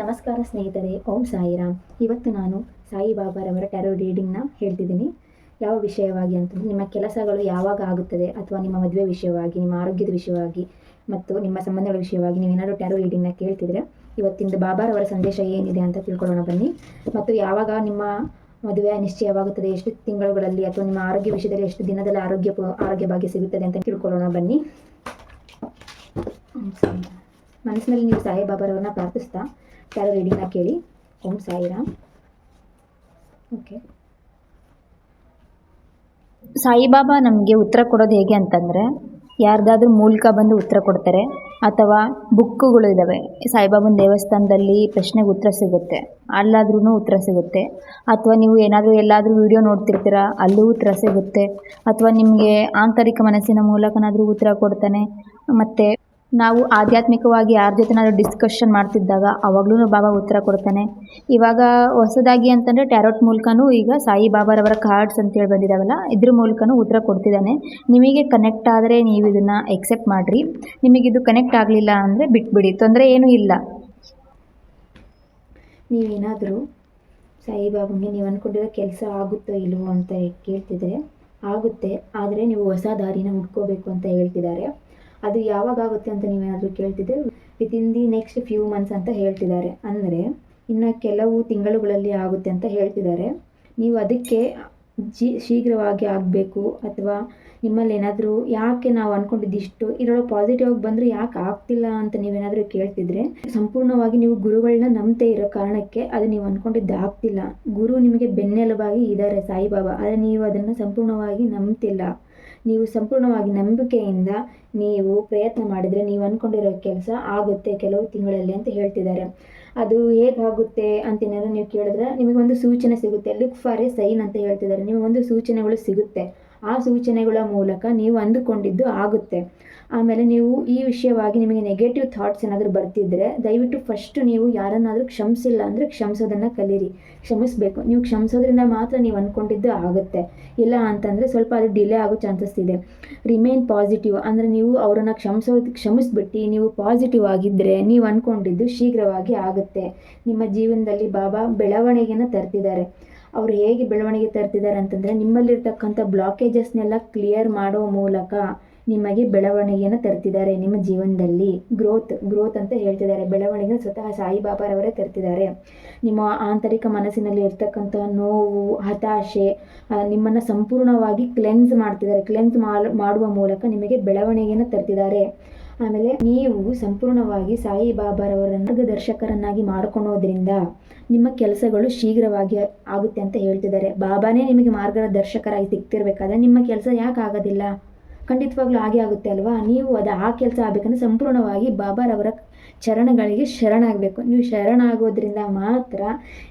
ನಮಸ್ಕಾರ ಸ್ನೇಹಿತರೆ, ಓಂ ಸಾಯಿರಾಮ್. ಇವತ್ತು ನಾನು ಸಾಯಿಬಾಬಾರವರ ಟ್ಯಾರೋ ರೀಡಿಂಗ್ನ ಹೇಳ್ತಿದ್ದೀನಿ. ಯಾವ ವಿಷಯವಾಗಿ ಅಂತಂದರೆ ನಿಮ್ಮ ಕೆಲಸಗಳು ಯಾವಾಗ ಆಗುತ್ತದೆ ಅಥವಾ ನಿಮ್ಮ ಮದುವೆ ವಿಷಯವಾಗಿ, ನಿಮ್ಮ ಆರೋಗ್ಯದ ವಿಷಯವಾಗಿ ಮತ್ತು ನಿಮ್ಮ ಸಂಬಂಧಗಳ ವಿಷಯವಾಗಿ ನೀವು ಏನಾದರೂ ಟ್ಯಾರೋ ರೀಡಿಂಗ್ನ ಕೇಳ್ತಿದ್ರೆ, ಇವತ್ತಿಂದು ಬಾಬಾರವರ ಸಂದೇಶ ಏನಿದೆ ಅಂತ ತಿಳ್ಕೊಳ್ಳೋಣ ಬನ್ನಿ. ಮತ್ತು ಯಾವಾಗ ನಿಮ್ಮ ಮದುವೆ ನಿಶ್ಚಯವಾಗುತ್ತದೆ, ಎಷ್ಟು ತಿಂಗಳುಗಳಲ್ಲಿ ಅಥವಾ ನಿಮ್ಮ ಆರೋಗ್ಯ ವಿಷಯದಲ್ಲಿ ಎಷ್ಟು ದಿನದಲ್ಲಿ ಆರೋಗ್ಯ ಆರೋಗ್ಯ ಭಾಗ್ಯ ಸಿಗುತ್ತದೆ ಅಂತ ತಿಳ್ಕೊಳ್ಳೋಣ ಬನ್ನಿ. ಮನಸ್ಸಿನಲ್ಲಿ ನೀವು ಸಾಯಿಬಾಬಾರವ್ರನ್ನ ಪ್ರಾರ್ಥಿಸ್ತಾ ಟ್ಯಾರೋ ರೀಡಿಂಗ್ನ ಕೇಳಿ. ಓಂ ಸಾಯಿರಾಮ್. ಓಕೆ ಸಾಯಿಬಾಬಾ ನಮಗೆ ಉತ್ತರ ಕೊಡೋದು ಹೇಗೆ ಅಂತಂದರೆ, ಯಾರ್ದಾದ್ರೂ ಮೂಲಕ ಬಂದು ಉತ್ತರ ಕೊಡ್ತಾರೆ, ಅಥವಾ ಬುಕ್ಕುಗಳು ಇದ್ದಾವೆ ಸಾಯಿಬಾಬನ ದೇವಸ್ಥಾನದಲ್ಲಿ ಪ್ರಶ್ನೆಗೆ ಉತ್ತರ ಸಿಗುತ್ತೆ. ಅಲ್ಲಾದ್ರೂ ಉತ್ತರ ಸಿಗುತ್ತೆ. ಅಥವಾ ನೀವು ಏನಾದರೂ ಎಲ್ಲಾದರೂ ವಿಡಿಯೋ ನೋಡ್ತಿರ್ತೀರ, ಅಲ್ಲೂ ಉತ್ತರ ಸಿಗುತ್ತೆ. ಅಥವಾ ನಿಮಗೆ ಆಂತರಿಕ ಮನಸ್ಸಿನ ಮೂಲಕನಾದರೂ ಉತ್ತರ ಕೊಡ್ತಾನೆ. ಮತ್ತು ನಾವು ಆಧ್ಯಾತ್ಮಿಕವಾಗಿ ಯಾರ ಜೊತೆನಾದ್ರೂ ಡಿಸ್ಕಷನ್ ಮಾಡ್ತಿದ್ದಾಗ ಅವಾಗ್ಲೂ ಬಾಬಾ ಉತ್ತರ ಕೊಡ್ತಾನೆ. ಇವಾಗ ಹೊಸದಾಗಿ ಅಂತಂದರೆ ಟ್ಯಾರೋಟ್ ಮೂಲಕನೂ ಈಗ ಸಾಯಿ ಬಾಬಾರವರ ಕಾರ್ಡ್ಸ್ ಅಂತೇಳಿ ಬಂದಿದ್ದಾವಲ್ಲ ಇದ್ರ ಮೂಲಕನೂ ಉತ್ತರ ಕೊಡ್ತಿದ್ದಾನೆ. ನಿಮಗೆ ಕನೆಕ್ಟ್ ಆದರೆ ನೀವು ಇದನ್ನು ಎಕ್ಸೆಪ್ಟ್ ಮಾಡಿರಿ. ನಿಮಗಿದು ಕನೆಕ್ಟ್ ಆಗಲಿಲ್ಲ ಅಂದರೆ ಬಿಟ್ಬಿಡಿ, ತೊಂದರೆ ಏನೂ ಇಲ್ಲ. ನೀವೇನಾದರೂ ಸಾಯಿಬಾಬಾಗೆ ನೀವು ಅಂದ್ಕೊಂಡಿರೋ ಕೆಲಸ ಆಗುತ್ತೋ ಇಲ್ವೋ ಅಂತ ಕೇಳ್ತಿದ್ರೆ, ಆಗುತ್ತೆ. ಆದರೆ ನೀವು ಹೊಸ ದಾರಿನ ಹುಡ್ಕೋಬೇಕು ಅಂತ ಹೇಳ್ತಿದ್ದಾರೆ. ಅದು ಯಾವಾಗ ಆಗುತ್ತೆ ಅಂತ ನೀವೇನಾದರೂ ಕೇಳ್ತಿದ್ದೆ with in the next few months ಅಂತ ಹೇಳ್ತಿದ್ದಾರೆ. ಅಂದರೆ ಇನ್ನು ಕೆಲವು ತಿಂಗಳುಗಳಲ್ಲಿ ಆಗುತ್ತೆ ಅಂತ ಹೇಳ್ತಿದ್ದಾರೆ. ನೀವು ಅದಕ್ಕೆ ಜಿ, ಶೀಘ್ರವಾಗಿ ಆಗಬೇಕು ಅಥವಾ ನಿಮ್ಮಲ್ಲಿ ಏನಾದರೂ ಯಾಕೆ ನಾವು ಅಂದ್ಕೊಂಡಿದ್ದಿಷ್ಟು ಇದರೊಳಗೆ ಪಾಸಿಟಿವ್ ಆಗಿ ಬಂದರೆ ಯಾಕೆ ಆಗ್ತಿಲ್ಲ ಅಂತ ನೀವೇನಾದರೂ ಕೇಳ್ತಿದ್ರೆ ಸಂಪೂರ್ಣವಾಗಿ ನೀವು ಗುರುಗಳನ್ನ ನಂಬದೇ ಇರೋ ಕಾರಣಕ್ಕೆ ಅದು ನೀವು ಅಂದ್ಕೊಂಡಿದ್ದು ಆಗ್ತಿಲ್ಲ. ಗುರು ನಿಮಗೆ ಬೆನ್ನೆಲುಬಾಗಿ ಇದ್ದಾರೆ ಸಾಯಿಬಾಬಾ. ಆದರೆ ನೀವು ಅದನ್ನು ಸಂಪೂರ್ಣವಾಗಿ ನಂಬ್ತಿಲ್ಲ. ನೀವು ಸಂಪೂರ್ಣವಾಗಿ ನಂಬಿಕೆಯಿಂದ ನೀವು ಪ್ರಯತ್ನ ಮಾಡಿದರೆ ನೀವು ಅಂದ್ಕೊಂಡಿರೋ ಕೆಲಸ ಆಗುತ್ತೆ ಕೆಲವು ತಿಂಗಳಲ್ಲಿ ಅಂತ ಹೇಳ್ತಿದ್ದಾರೆ. ಅದು ಹೇಗಾಗುತ್ತೆ ಅಂತ ಏನಾದ್ರು ನೀವು ಕೇಳಿದ್ರೆ ನಿಮಗೊಂದು ಸೂಚನೆ ಸಿಗುತ್ತೆ. ಲುಕ್ ಫಾರ್ ಎ ಸೈನ್ ಅಂತ ಹೇಳ್ತಿದ್ದಾರೆ. ನಿಮಗೊಂದು ಸೂಚನೆಗಳು ಸಿಗುತ್ತೆ. ಆ ಸೂಚನೆಗಳ ಮೂಲಕ ನೀವು ಅಂದುಕೊಂಡಿದ್ದು ಆಗುತ್ತೆ. ಆಮೇಲೆ ನೀವು ಈ ವಿಷಯವಾಗಿ ನಿಮಗೆ ನೆಗೆಟಿವ್ ಥಾಟ್ಸ್ ಏನಾದರೂ ಬರ್ತಿದ್ರೆ, ದಯವಿಟ್ಟು ಫಸ್ಟ್ ನೀವು ಯಾರನ್ನಾದರೂ ಕ್ಷಮಿಸಿಲ್ಲ ಅಂದರೆ ಕ್ಷಮಿಸೋದನ್ನು ಕಲೀರಿ. ಕ್ಷಮಿಸಬೇಕು. ನೀವು ಕ್ಷಮಿಸೋದ್ರಿಂದ ಮಾತ್ರ ನೀವು ಅಂದ್ಕೊಂಡಿದ್ದು ಆಗುತ್ತೆ. ಇಲ್ಲ ಅಂತಂದರೆ ಸ್ವಲ್ಪ ಅದು ಡಿಲೇ ಆಗೋ ಚಾನ್ಸಸ್ ಇದೆ. ರಿಮೈನ್ ಪಾಸಿಟಿವ್ ಅಂದರೆ ನೀವು ಅವರನ್ನು ಕ್ಷಮಿಸೋದು ಕ್ಷಮಿಸ್ಬಿಟ್ಟು ನೀವು ಪಾಸಿಟಿವ್ ಆಗಿದ್ದರೆ ನೀವು ಅಂದ್ಕೊಂಡಿದ್ದು ಶೀಘ್ರವಾಗಿ ಆಗುತ್ತೆ. ನಿಮ್ಮ ಜೀವನದಲ್ಲಿ ಬಾಬಾ ಬೆಳವಣಿಗೆನ ತರ್ತಿದ್ದಾರೆ. ಅವರು ಹೇಗೆ ಬೆಳವಣಿಗೆ ತರ್ತಿದ್ದಾರೆ ಅಂತಂದರೆ ನಿಮ್ಮಲ್ಲಿರ್ತಕ್ಕಂಥ ಬ್ಲಾಕೇಜಸ್ನೆಲ್ಲ ಕ್ಲಿಯರ್ ಮಾಡೋ ಮೂಲಕ ನಿಮಗೆ ಬೆಳವಣಿಗೆಯನ್ನು ತರ್ತಿದ್ದಾರೆ ನಿಮ್ಮ ಜೀವನದಲ್ಲಿ. ಗ್ರೋತ್ ಗ್ರೋತ್ ಅಂತ ಹೇಳ್ತಿದ್ದಾರೆ. ಬೆಳವಣಿಗೆ ಸ್ವತಃ ಸಾಯಿಬಾಬಾರವರೇ ತರ್ತಿದ್ದಾರೆ. ನಿಮ್ಮ ಆಂತರಿಕ ಮನಸ್ಸಿನಲ್ಲಿ ಇರ್ತಕ್ಕಂಥ ನೋವು, ಹತಾಶೆ ನಿಮ್ಮನ್ನು ಸಂಪೂರ್ಣವಾಗಿ ಕ್ಲೆನ್ಸ್ ಮಾಡ್ತಿದ್ದಾರೆ. ಕ್ಲೆನ್ಸ್ ಮಾಡುವ ಮೂಲಕ ನಿಮಗೆ ಬೆಳವಣಿಗೆಯನ್ನು ತರ್ತಿದ್ದಾರೆ. ಆಮೇಲೆ ನೀವು ಸಂಪೂರ್ಣವಾಗಿ ಸಾಯಿಬಾಬಾರವರ ಮಾರ್ಗದರ್ಶಕರನ್ನಾಗಿ ಮಾಡ್ಕೊಳೋದ್ರಿಂದ ನಿಮ್ಮ ಕೆಲಸಗಳು ಶೀಘ್ರವಾಗಿ ಆಗುತ್ತೆ ಅಂತ ಹೇಳ್ತಿದ್ದಾರೆ. ಬಾಬಾನೇ ನಿಮಗೆ ಮಾರ್ಗದರ್ಶಕರಾಗಿ ಸಿಗ್ತಿರ್ಬೇಕಾದ್ರೆ ನಿಮ್ಮ ಕೆಲಸ ಯಾಕೆ ಆಗೋದಿಲ್ಲ? ಖಂಡಿತವಾಗ್ಲೂ ಹಾಗೆ ಆಗುತ್ತೆ ಅಲ್ವಾ? ನೀವು ಅದು ಆ ಕೆಲಸ ಆಗಬೇಕಂದ್ರೆ ಸಂಪೂರ್ಣವಾಗಿ ಬಾಬಾರವರ ಚರಣಗಳಿಗೆ ಶರಣಾಗಬೇಕು. ನೀವು ಶರಣಾಗೋದ್ರಿಂದ ಮಾತ್ರ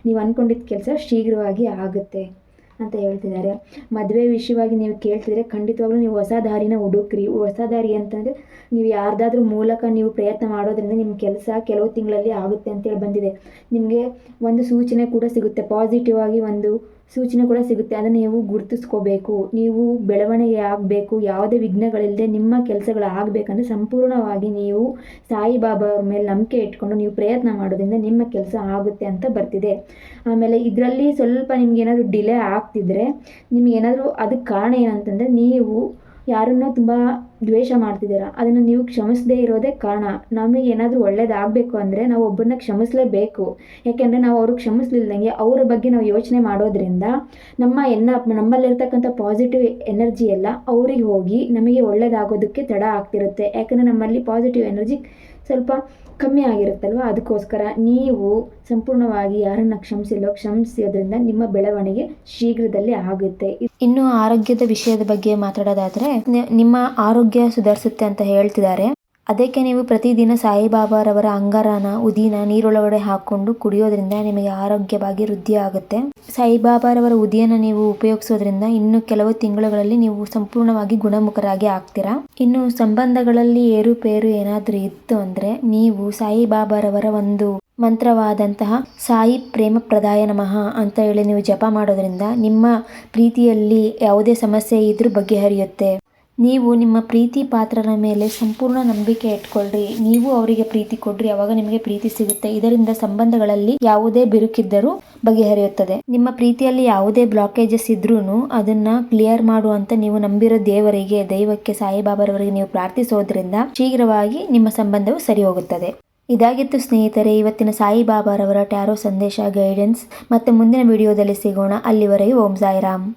ನೀವು ಅಂದ್ಕೊಂಡಿದ್ದ ಕೆಲಸ ಶೀಘ್ರವಾಗಿ ಆಗುತ್ತೆ. ಅಂತ ಹೇಳ್ತಿದ್ದಾರೆ. ಮದುವೆ ವಿಷಯವಾಗಿ ನೀವು ಕೇಳ್ತಿದ್ರೆ ಖಂಡಿತವಾಗ್ಲೂ ನೀವು ಹೊಸ ದಾರಿನ ಹುಡುಕ್ರಿ. ಹೊಸ ದಾರಿ ಅಂತಂದರೆ ನೀವು ಯಾರ್ದಾದ್ರೂ ಮೂಲಕ ನೀವು ಪ್ರಯತ್ನ ಮಾಡೋದ್ರಿಂದ ನಿಮ್ಮ ಕೆಲಸ ಕೆಲವು ತಿಂಗಳಲ್ಲಿ ಆಗುತ್ತೆ ಅಂತೇಳಿ ಬಂದಿದೆ. ನಿಮಗೆ ಒಂದು ಸೂಚನೆ ಕೂಡ ಸಿಗುತ್ತೆ. ಪಾಸಿಟಿವ್ ಆಗಿ ಒಂದು ಸೂಚನೆ ಕೂಡ ಸಿಗುತ್ತೆ. ಅದನ್ನು ನೀವು ಗುರುತಿಸ್ಕೋಬೇಕು. ನೀವು ಬೆಳವಣಿಗೆ ಆಗಬೇಕು. ಯಾವುದೇ ವಿಘ್ನಗಳಿಲ್ಲದೆ ನಿಮ್ಮ ಕೆಲಸಗಳು ಆಗಬೇಕಂದ್ರೆ ಸಂಪೂರ್ಣವಾಗಿ ನೀವು ಸಾಯಿಬಾಬಾ ಅವ್ರ ಮೇಲೆ ನಂಬಿಕೆ ಇಟ್ಕೊಂಡು ನೀವು ಪ್ರಯತ್ನ ಮಾಡೋದ್ರಿಂದ ನಿಮ್ಮ ಕೆಲಸ ಆಗುತ್ತೆ ಅಂತ ಬರ್ತಿದೆ. ಆಮೇಲೆ ಇದರಲ್ಲಿ ಸ್ವಲ್ಪ ನಿಮ್ಗೆ ಏನಾದರೂ ಡಿಲೇ ಆಗ್ತಿದ್ರೆ ನಿಮ್ಗೆ ಏನಾದರೂ ಅದಕ್ಕೆ ಕಾರಣ ಏನಂತಂದರೆ ನೀವು ಯಾರನ್ನೋ ತುಂಬ ದ್ವೇಷ ಮಾಡ್ತಿದ್ದೀರಾ? ಅದನ್ನು ನೀವು ಕ್ಷಮಿಸದೇ ಇರೋದೇ ಕಾರಣ. ನಮಗೆ ಏನಾದರೂ ಒಳ್ಳೇದಾಗಬೇಕು ಅಂದರೆ ನಾವು ಒಬ್ಬರನ್ನ ಕ್ಷಮಿಸಲೇಬೇಕು. ಯಾಕೆಂದರೆ ನಾವು ಅವ್ರಿಗೆ ಕ್ಷಮಿಸ್ಲಿಲ್ದಂಗೆ ಅವರ ಬಗ್ಗೆ ನಾವು ಯೋಚನೆ ಮಾಡೋದ್ರಿಂದ ನಮ್ಮ ಎನ್ನ, ನಮ್ಮಲ್ಲಿರ್ತಕ್ಕಂಥ ಪಾಸಿಟಿವ್ ಎನರ್ಜಿ ಎಲ್ಲ ಅವ್ರಿಗೆ ಹೋಗಿ ನಮಗೆ ಒಳ್ಳೇದಾಗೋದಕ್ಕೆ ತಡ ಆಗ್ತಿರುತ್ತೆ. ಯಾಕಂದರೆ ನಮ್ಮಲ್ಲಿ ಪಾಸಿಟಿವ್ ಎನರ್ಜಿ ಸ್ವಲ್ಪ ಕಮ್ಮಿ ಆಗಿರುತ್ತಲ್ವ? ಅದಕ್ಕೋಸ್ಕರ ನೀವು ಸಂಪೂರ್ಣವಾಗಿ ಯಾರನ್ನು ಕ್ಷಮಿಸಿಲ್ಲೋ ಕ್ಷಮಿಸೋದ್ರಿಂದ ನಿಮ್ಮ ಬೆಳವಣಿಗೆ ಶೀಘ್ರದಲ್ಲೇ ಆಗುತ್ತೆ. ಇನ್ನು ಆರೋಗ್ಯದ ವಿಷಯದ ಬಗ್ಗೆ ಮಾತಾಡೋದಾದರೆ ನಿಮ್ಮ ಆರೋಗ್ಯ ಸುಧಾರಿಸುತ್ತೆ ಅಂತ ಹೇಳ್ತಿದ್ದಾರೆ. ಅದಕ್ಕೆ ನೀವು ಪ್ರತಿದಿನ ಸಾಯಿಬಾಬಾರವರ ಅಂಗಾರನ, ಉದಿನ, ನೀರೊಳಗಡೆ ಹಾಕ್ಕೊಂಡು ಕುಡಿಯೋದ್ರಿಂದ ನಿಮಗೆ ಆರೋಗ್ಯವಾಗಿ ವೃದ್ಧಿ ಆಗುತ್ತೆ. ಸಾಯಿಬಾಬಾರವರ ಉದಿಯನ್ನು ನೀವು ಉಪಯೋಗಿಸೋದ್ರಿಂದ ಇನ್ನು ಕೆಲವು ತಿಂಗಳುಗಳಲ್ಲಿ ನೀವು ಸಂಪೂರ್ಣವಾಗಿ ಗುಣಮುಖರಾಗಿ ಆಗ್ತೀರಾ? ಇನ್ನು ಸಂಬಂಧಗಳಲ್ಲಿ ಏರುಪೇರು ಏನಾದರೂ ಇತ್ತು ಅಂದರೆ ನೀವು ಸಾಯಿಬಾಬಾರವರ ಒಂದು ಮಂತ್ರವಾದಂತಹ ಸಾಯಿ ಪ್ರೇಮ ಪ್ರದಾಯ ನಮಃ ಅಂತ ಹೇಳಿ ನೀವು ಜಪ ಮಾಡೋದ್ರಿಂದ ನಿಮ್ಮ ಪ್ರೀತಿಯಲ್ಲಿ ಯಾವುದೇ ಸಮಸ್ಯೆ ಇದ್ರೂ ಬಗೆಹರಿಯುತ್ತೆ. ನೀವು ನಿಮ್ಮ ಪ್ರೀತಿ ಪಾತ್ರರ ಮೇಲೆ ಸಂಪೂರ್ಣ ನಂಬಿಕೆ ಇಟ್ಕೊಳ್ರಿ. ನೀವು ಅವರಿಗೆ ಪ್ರೀತಿ ಕೊಡ್ರಿ. ಅವಾಗ ನಿಮಗೆ ಪ್ರೀತಿ ಸಿಗುತ್ತೆ. ಇದರಿಂದ ಸಂಬಂಧಗಳಲ್ಲಿ ಯಾವುದೇ ಬಿರುಕಿದ್ದರೂ ಬಗೆಹರಿಯುತ್ತದೆ. ನಿಮ್ಮ ಪ್ರೀತಿಯಲ್ಲಿ ಯಾವುದೇ ಬ್ಲಾಕೇಜಸ್ ಇದ್ರೂ ಅದನ್ನ ಕ್ಲಿಯರ್ ಮಾಡುವಂತ ನೀವು ನಂಬಿರೋ ದೇವರಿಗೆ, ದೈವಕ್ಕೆ, ಸಾಯಿಬಾಬಾರವರಿಗೆ ನೀವು ಪ್ರಾರ್ಥಿಸೋದ್ರಿಂದ ಶೀಘ್ರವಾಗಿ ನಿಮ್ಮ ಸಂಬಂಧವು ಸರಿ ಹೋಗುತ್ತದೆ ಇದಾಗಿತ್ತು ಸ್ನೇಹಿತರೆ, ಇವತ್ತಿನ ಸಾಯಿಬಾಬಾರವರ ಟ್ಯಾರೋ ಸಂದೇಶ ಗೈಡೆನ್ಸ್. ಮತ್ತೆ ಮುಂದಿನ ವಿಡಿಯೋದಲ್ಲಿ ಸಿಗೋಣ. ಅಲ್ಲಿವರೆಗೂ ಓಂ ಸಾಯಿರಾಮ್.